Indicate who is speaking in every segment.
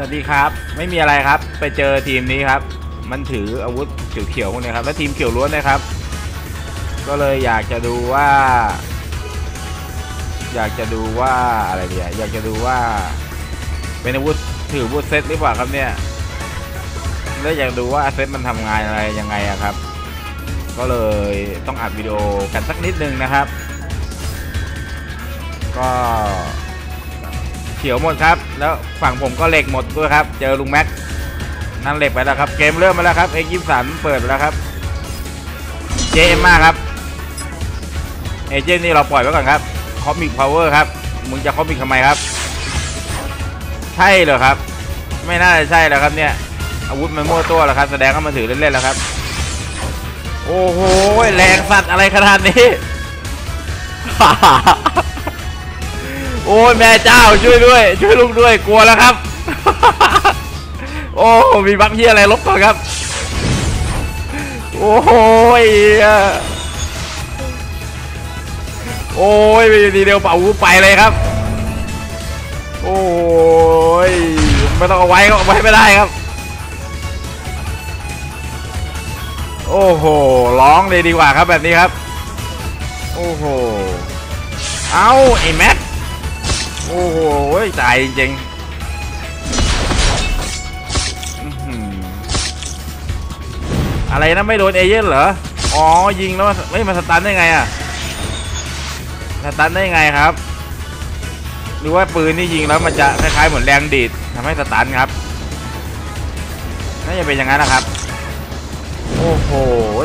Speaker 1: สวัสดีครับ ไม่มีอะไรครับ ไปเจอทีมนี้ครับ มันถืออาวุธเขียวๆพวกนี้ครับ แล้วทีมเขียวล้วนนะครับ ก็เลยอยากจะดูว่า อยากจะดูว่าอะไรเดียอยากจะดูว่า เป็นอาวุธถืออาวุธเซตหรือเปล่าครับเนี่ยแล้วอยากดูว่าเซตมันทำงานอะไรยังไงอะครับ ก็เลยต้องอัดวิดีโอกันสักนิดนึงนะครับ ก็ เขียวหมดครับ แล้วฝั่งผมก็เหล็กหมดด้วยครับ เจอลุงแม็กนั่นเหล็กไปแล้วครับ เกมเริ่มมาแล้วครับเอ็กยิสันเปิดแล้วครับ เจเอ็มมาครับ เอเจนต์นี่เราปล่อยไว้ก่อนครับคอมิกพาวเวอร์ครับ มึงจะคอมิกทำไมครับ ใช่เหรอครับ ไม่น่าจะใช่แล้วครับเนี่ย อาวุธมันมั่วตัวแล้วครับ แสดงว่ามันถือเล่นๆแล้วครับ โอ้โห แรงสัตว์อะไรขนาดนี้ โอ้ยแม่เจ้าช่วยด้วย ช่วยลูกด้วยกลัวแล้วครับ โอ้มีบักที่อะไรลบก่อนครับ โอ้ยโอ้ยดีเดียวเป่าหูไปเลยครับ โอ้ยไม่ต้องเอาไว้ก็เอาไว้ไม่ได้ครับ โอ้โหร้องเลยดีกว่าครับแบบนี้ครับ โอ้โห เอาไอ้แม็ก โอ้โหตายจริงๆอะไรนะไม่โดนเอเย่นเหรอ อ๋อยิงแล้วไม่มาสตันได้ไงอะสตันได้ไงครับ หรือว่าปืนนี่ยิงแล้วมันจะคล้ายๆเหมือนแรงดีดทำให้สตันครับน่าจะเป็นอย่างนั้นนะครับ โอ้โห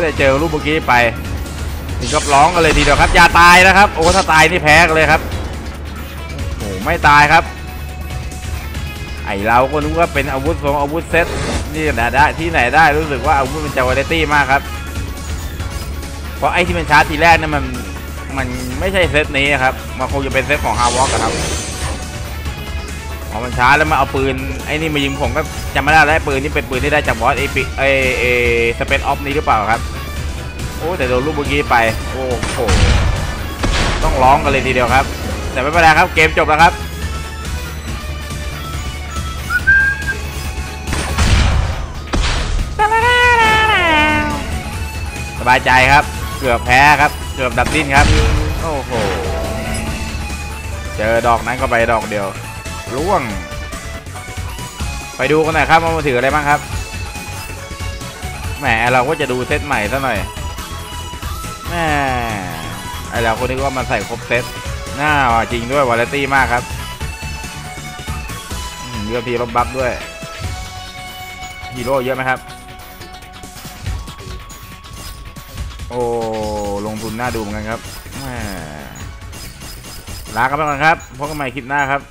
Speaker 1: แต่เจอลูกเมื่อกี้ไป ถึงกับร้องกันเลยทีเดียวครับ อย่าตายนะครับ โอ้ถ้าตายนี่แพ้กันเลยครับ หไม่ตายครับ ไอเราก็นึกว่าเป็นอาวุธของอาวุธเซตนี่นะได้ที่ไหนได้รู้สึกว่าอาวุธมันจะวาไรตี้มากครับ เพราะไอที่มันชาร์จทีแรกนี่ยมันมันไม่ใช่เซตนี้ครับมันคงจะเป็นเซตของฮาวอล์กครับพอมันชาร์จแล้วมาเอาปืนไอ้นี่มายิงผมก็จำไม่ได้แล้วปืนนี่เป็นปืนที่ได้จากบอสเอปิเอเอสเปนออฟนี้หรือเปล่าครับ โอ้แต่โดนลูกเมื่อกี้ไป โอ้โหต้องร้องกันเลยทีเดียวครับ แต่ไม่เป็นไรครับ เกมจบแล้วครับ สบายใจครับ เกือบแพ้ครับ เกือบดับดิ้นครับ โอ้โห เจอดอกนั้นก็ไปดอกเดียวล่วง ไปดูกันหน่อยครับว่ามันถืออะไรบ้างครับ แหมเราก็จะดูเซตใหม่ซะหน่อยแหมไอเราคนนึกว่ามันใส่ครบเซต หน้าจริงด้วยวาไรตี้มากครับเรื่องทีลบบัฟด้วยฮีโร่เยอะไหมครับ โอ้ ลงทุนน่าดูเหมือนกันครับลากันไปก่อนครับพบกันใหม่คลิปหน้าครับ